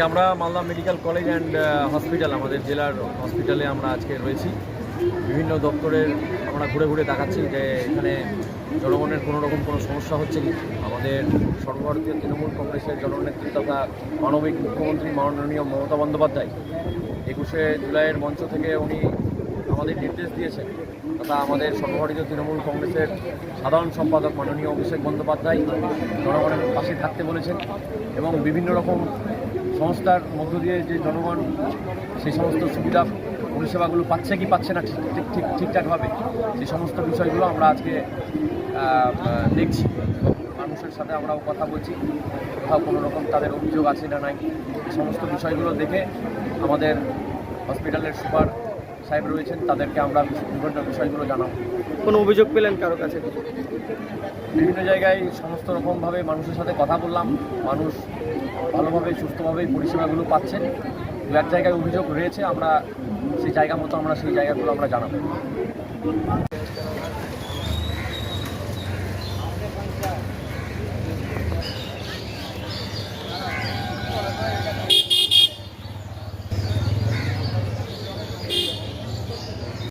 আমরা Malda medical college and hospital, আমাদের জেলার হসপিটালে আমরা আজকে রয়েছি। বিভিন্ন দপ্তরের আমরা ঘুরে ঘুরে দেখাচ্ছি যে এখানে জনগণের কোনো রকম কোনো সমস্যা হচ্ছে কি? আমাদের সর্বভারতীয় তৃণমূল কংগ্রেসের জননেত্রী তথা মানবিক মুখ্যমন্ত্রী মাননীয় মমতা বন্দ্যোপাধ্যায় একুশে জুলাইয়ের মঞ্চ থেকে উনি আমাদের নির্দেশ দিয়েছেন। তথা আমাদের সর্বভারতীয় তৃণমূল কংগ্রেসের সাধারণ সম্পাদক মাননীয় অভিষেক বন্দ্যোপাধ্যায় জনগণের পাশে থাকতে বলেছেন এবং বিভিন্ন রকম সংস্থার মধ্য দিয়ে যে জনগণ সেই সমস্ত সুবিধা পরিষেবাগুলো পাচ্ছে কি পাচ্ছে না ঠিক ঠিক ঠিক, ঠিকঠাকভাবে সেই সমস্ত বিষয়গুলো আমরা আজকে দেখছি। মানুষের সাথে আমরাও কথা বলছি, কোথাও কোনো রকম তাদের অভিযোগ আছে না নাই সমস্ত বিষয়গুলো দেখে আমাদের হসপিটালের সুপার সাহেব রয়েছেন তাদেরকে আমরা বিভিন্ন বিষয়গুলো জানাব। কোনো অভিযোগ পেলেন কারও কাছে? বিভিন্ন জায়গায় সমস্ত রকমভাবে মানুষের সাথে কথা বললাম। মানুষ ভালোভাবে সুস্থভাবে পরিষেবাগুলো পাচ্ছেন। দু এক জায়গায় অভিযোগ রয়েছে আমরা সেই জায়গা মতো আমরা সেই জায়গাগুলো আমরা জানাব।